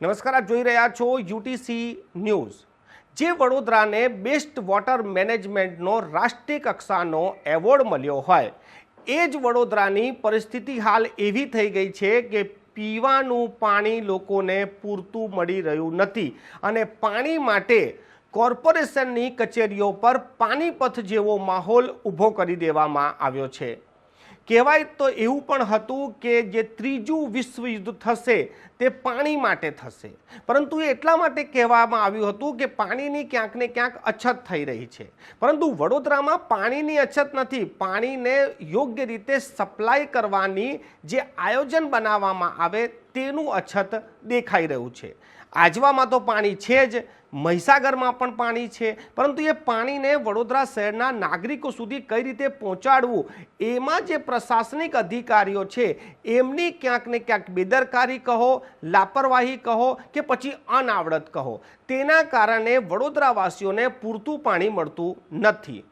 નમસ્કાર, આપ જોઈ રહ્યા છો યુટીસી ન્યૂઝ. જે વડોદરાને બેસ્ટ વોટર મેનેજમેન્ટનો રાષ્ટ્રીય કક્ષાનો એવોર્ડ મળ્યો હોય. એ જ વડોદરાની પરિસ્થિતિ હાલ એવી થઈ ગઈ છે કે પીવાનું પાણી લોકોને પૂરતું મળી રહ્યું નથી અને પાણી માટે કોર્પોરેશનની કચેરીઓ પર પાણીપથ જેવો માહોલ ઊભો કરી દેવામાં આવ્યો છે. કહેવાય તો એવું પણ હતું કે જે ત્રીજું વિશ્વયુદ્ધ થશે, તે પાણી માટે થશે. પરંતુ એટલા માટે કહેવામાં આવ્યું હતું કે પાણીની ક્યાંક ને ક્યાંક અછત થઈ રહી છે. પરંતુ વડોદરામાં પાણીની અછત નથી, પાણીને યોગ્ય રીતે સપ્લાય કરવાની જે આયોજન બનાવવામાં આવે તેનું અછત દેખાઈ રહ્યું છે. આજવામાં તો પાણી છે જ, મહીસાગરમાં પણ પાણી છે. પરંતુ એ પાણીને વડોદરા શહેરના નાગરિકો સુધી કઈ રીતે પહોંચાડવું, એમાં જે પ્રશાસનિક અધિકારીઓ છે, એમની ક્યાંક ને ક્યાંક બેદરકારી કહો, લાપરવાહી કહો કે પછી અનાવડત કહો. તેના કારણે વડોદરાવાસીઓને પૂરતું પાણી મળતું નથી.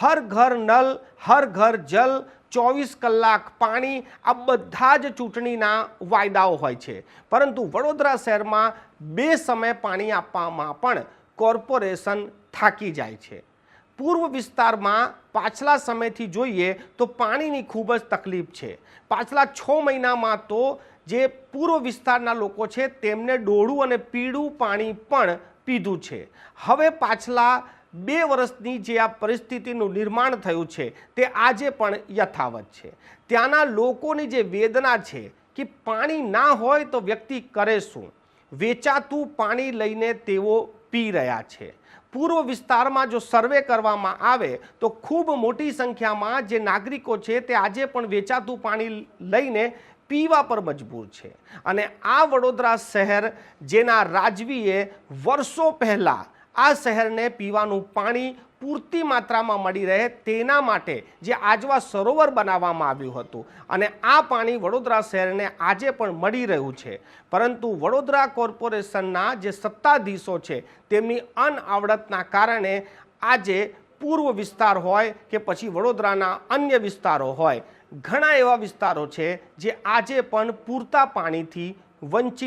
હર ઘર નલ, હર ઘર જલ, ચોવીસ કલાક પાણી, આ બધા જ ચૂંટણીના વાયદાઓ હોય છે. પરંતુ વડોદરા શહેરમાં બે સમય પાણી આપવામાં પણ કોર્પોરેશન થાકી જાય છે. પૂર્વ વિસ્તારમાં પાછલા સમયથી જોઈએ તો પાણીની ખૂબ જ તકલીફ છે. પાછલા છ મહિનામાં તો જે પૂર્વ વિસ્તારના લોકો છે તેમને ડોળું અને પીળું પાણી પણ પીધું છે. હવે પાછલા બે વર્ષની જે આ પરિસ્થિતિનું નિર્માણ થયું છે, તે આજે પણ યથાવત છે. ત્યાંના લોકોની જે વેદના છે કે પાણી ના હોય તો વ્યક્તિ કરે શું? વેચાતું પાણી લઈને તેઓ પી રહ્યા છે. પૂર્વ વિસ્તારમાં જો સર્વે કરવામાં આવે, તો ખૂબ મોટી સંખ્યામાં જે નાગરિકો છે, તે આજે પણ વેચાતું પાણી લઈને પીવા પર મજબૂર છે. અને આ વડોદરા શહેર, જેના રાજવીએ વર્ષો પહેલાં આ શહેરને પીવાનું પાણી પૂરતી માત્રામાં મળી રહે તેના માટે જે આજવા સરોવર બનાવવામાં આવ્યું હતું. અને આ પાણી વડોદરા શહેરને આજે પણ મળી રહ્યું છે. પરંતુ વડોદરા કોર્પોરેશનના જે સત્તાધીશો છે, તેમની અનઆવડતના કારણે આજે પૂર્વ વિસ્તાર હોય કે પછી વડોદરાના અન્ય વિસ્તારો હોય, ઘણા એવા વિસ્તારો છે જે આજે પણ પૂરતા પાણીથી વંચિત